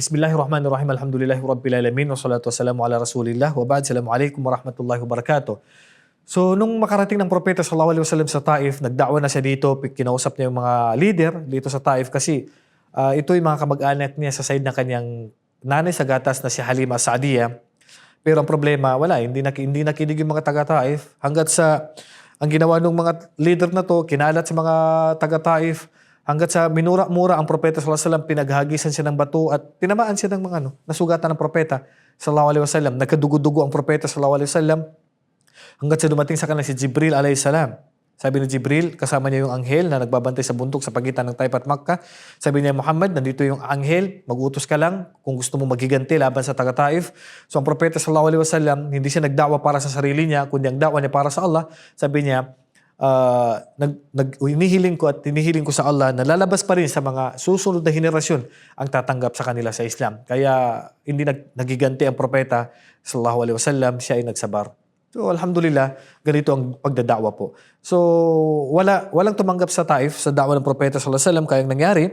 Bismillahirrahmanirrahim. Alhamdulillahi Rabbil Alamin. Wassalatu wassalamu ala Rasulillah. Wa ba'd. Assalamualaikum warahmatullahi wabarakatuh. So, nung makarating ng propeta sallallahu alaihi wasallam sa Taif, nagdakwa na siya dito, kinausap niya yung mga leader dito sa Taif kasi ah, ito yung mga kamag-anak niya sa side ng kanyang nanay sa gatas na si Halima Saadia. Pero ang problema, wala, hindi, nak hindi nakinig yung mga taga-Taif. Hanggat sa, ang ginawa ng mga leader na to, kinalat sa mga taga-Taif, hanggat sa minura-mura ang propeta sallallahu alaihi wasallam, pinaghagisan siya ng bato at tinamaan siya ng mga ano, nasugatan ng propeta sallallahu alaihi wasallam. Nagkadugo-dugo ang propeta sallallahu alaihi wasallam hanggat sa dumating sa kanila si Jibril alayhi salam. Sabi ni Jibril, kasama niya yung anghel na nagbabantay sa bundok sa pagitan ng Taif at Makkah. Sabi niya, Muhammad, nandito yung anghel, mag-utos ka lang kung gusto mo magiganti laban sa taga-Taif. So ang propeta sallallahu alaihi wasallam, hindi siya nagdawa para sa sarili niya, kundi ang dawa niya para sa Allah. Sabi niya, ah, nag, nag, inihiling ko at inihiling ko sa Allah na lalabas pa rin sa mga susunod na henerasyon ang tatanggap sa kanila sa Islam. Kaya hindi nag, nagiganti ang propeta sallallahu alaihi wasallam, siya ay nagsabar. So alhamdulillah, ganito ang pagdadawa po. So wala walang tumanggap sa Taif sa dawa ng propeta sallallahu alaihi wasallam kaya ang nangyari,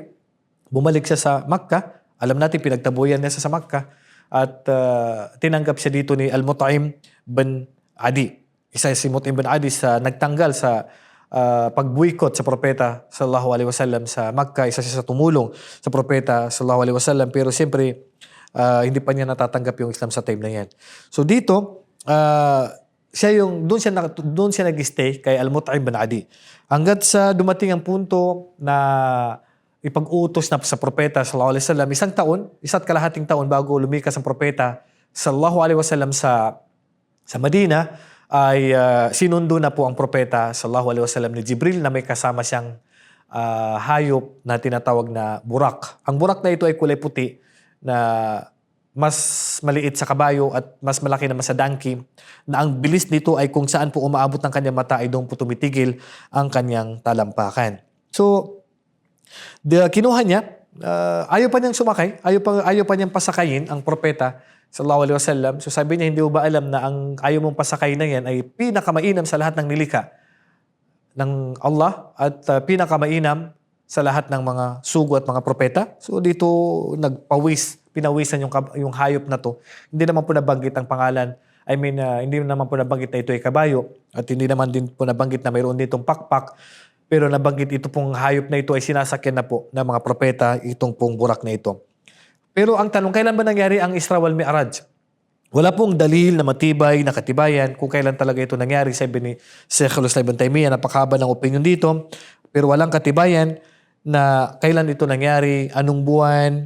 bumalik siya sa Makkah. Alam natin pinagtabuyan niya sa Makkah at ah, tinanggap siya dito ni Al-Mut'im bin Adi. Isa si Mut'im bin Adi sa nagtanggal sa ah, pagbuikot sa propeta sallallahu alaihi wasallam sa Makkah, isa siya sa tumulong sa propeta sallallahu alaihi wasallam pero siyempre ah, hindi pa niya natatanggap yung Islam sa time na yan. So dito, ah, siya yung doon siya doon siya nag-stay kay Al-Mut'im bin Adi. Hanggat sa dumating ang punto na ipag-utos na sa propeta sallallahu alaihi wasallam isang taon, isa't kalahating taon bago lumikas ang propeta sallallahu alaihi wasallam sa sa Madina ay ah, sinundo na po ang propeta sallallahu alaihi wasallam ni Jibril na may kasama siyang ah, hayop na tinatawag na burak. Ang burak na ito ay kulay puti na mas maliit sa kabayo at mas malaki naman sa donkey na ang bilis nito ay kung saan po umaabot ng kanyang mata ay doon po tumitigil ang kanyang talampakan. So, the, kinuha niya, ah, ayaw pa niyang sumakay, ayaw pa, ayaw pa niyang pasakayin ang propeta sallallahu alaihi wasallam. So sabi niya, hindi mo ba alam na ang ayaw mong pasakay na yan ay pinakamainam sa lahat ng nilika ng Allah at uh, pinakamainam sa lahat ng mga sugo at mga propeta. So dito nagpawis, pinawisan yung, yung hayop na to. Hindi naman po nabanggit ang pangalan. I mean, uh, hindi naman po nabanggit na ito ay kabayo at hindi naman din po nabanggit na mayroon ditong pakpak. Pero nabanggit ito pong hayop na ito ay sinasakyan na po ng mga propeta itong pong burak na ito. Pero ang tanong, kailan ba nangyari ang Isra wal Mi'raj? Wala pong dalil na matibay, na katibayan kung kailan talaga ito nangyari. Sabi ni Sheikh Islam Ibn Taymiyyah, napakahaba ng opinion dito. Pero walang katibayan na kailan ito nangyari, anong buwan,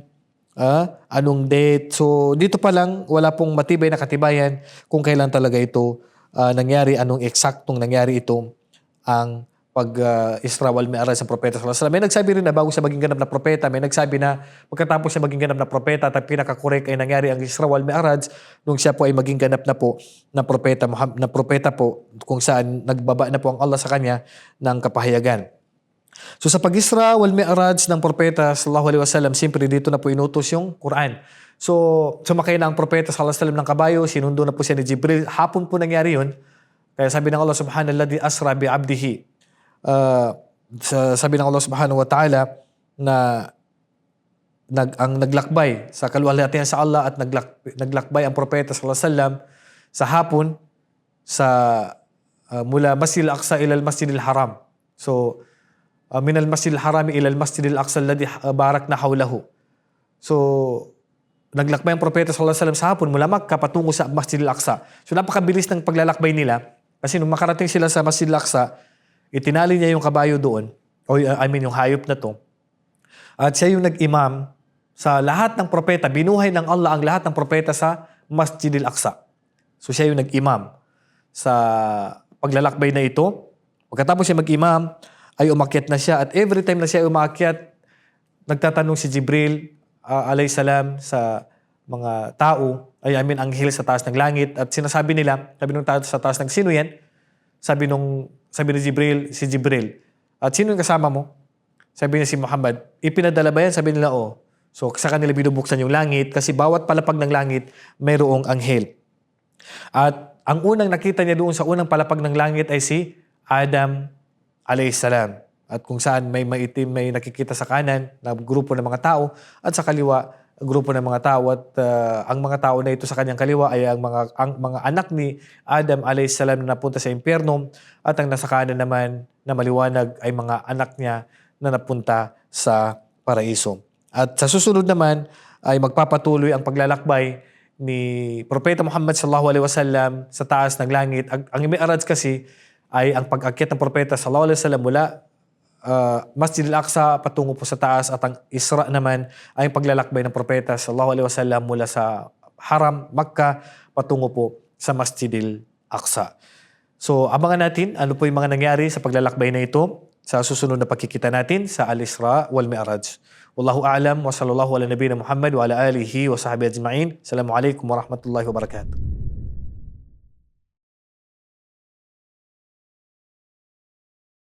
ah, anong date. So dito pa lang, wala pong matibay na katibayan kung kailan talaga ito ah, nangyari, anong eksaktong nangyari ito ang pag uh, Isra wal Mi'raj sa propeta sallallahu alaihi. May nagsabi rin na bago siya maging ganap na propeta, may nagsabi na pagkatapos siya maging ganap na propeta at pinaka-correct ay nangyari ang Isra wal Mi'raj nung siya po ay maging ganap na po na propeta na propeta po kung saan nagbaba na po ang Allah sa kanya ng kapahayagan. So sa pag-Isra wal Mi'raj ng propeta sallallahu alaihi wasallam, siyempre dito na po inutos yung Quran. So sumakay na ang propeta sallallahu alaihi wasallam ng kabayo, sinundo na po siya ni Jibril. Hapon po nangyari yun. Kaya sabi ng Allah subhanahu asra bi abdihi uh, sa, sabi ng Allah subhanahu wa ta'ala na nag, ang naglakbay sa kaluwalhatian sa Allah at naglak, naglakbay ang propeta sallallahu alaihi wasallam sa hapon sa uh, mula Masjid al-Aqsa ila al-Masjid al-Haram. So uh, min al-Masjid al-Haram ila al-Masjid al-Aqsa alladhi barakna hawlahu. So naglakbay ang propeta sallallahu alaihi wasallam sa hapon mula Makkah patungo sa Masjid al-Aqsa. So napakabilis ng paglalakbay nila kasi nung makarating sila sa Masjid al-Aqsa, itinali niya yung kabayo doon, o uh, I mean yung hayop na to. At siya yung nag-imam sa lahat ng propeta, binuhay ng Allah ang lahat ng propeta sa Masjid al-Aqsa. So siya yung nag-imam sa paglalakbay na ito. Pagkatapos siya mag-imam, ay umakyat na siya at every time na siya umakyat, nagtatanong si Jibril uh, alayhi salam sa mga tao, ay I mean anghel sa taas ng langit at sinasabi nila, sabi nung tao sa taas ng sino yan? Sabi nung sabi ni Jibril, si Jibril. At sino yung kasama mo? Sabi niya si Muhammad. Ipinadala ba yan? Sabi nila, oh. So sa kanila binubuksan yung langit kasi bawat palapag ng langit mayroong anghel. At ang unang nakita niya doon sa unang palapag ng langit ay si Adam alayhisalam. At kung saan may maitim, may nakikita sa kanan na grupo ng mga tao at sa kaliwa grupo ng mga tao at ah, ang mga tao na ito sa kanyang kaliwa ay ang mga ang mga anak ni Adam alayhis salam na napunta sa impyerno at ang nasa kanan naman na maliwanag ay mga anak niya na napunta sa paraiso. At sa susunod naman ay magpapatuloy ang paglalakbay ni Propeta Muhammad sallallahu alaihi wasallam sa taas ng langit. Ang, ang Mi'raj kasi ay ang pag-akyat ng Propeta sallallahu alaihi wasallam mula uh, Masjid al-Aqsa patungo po sa taas at ang Isra naman ay paglalakbay ng Propeta sallallahu alaihi wasallam mula sa Haram, Makkah patungo po sa Masjid al-Aqsa. So abangan natin ano po yung mga nangyari sa paglalakbay na ito sa susunod na pagkikita natin sa Al-Isra wal Mi'raj. Wallahu a'lam wa sallallahu ala nabiyina Muhammad wa ala alihi wa sahbihi ajma'in. Assalamualaikum warahmatullahi wabarakatuh.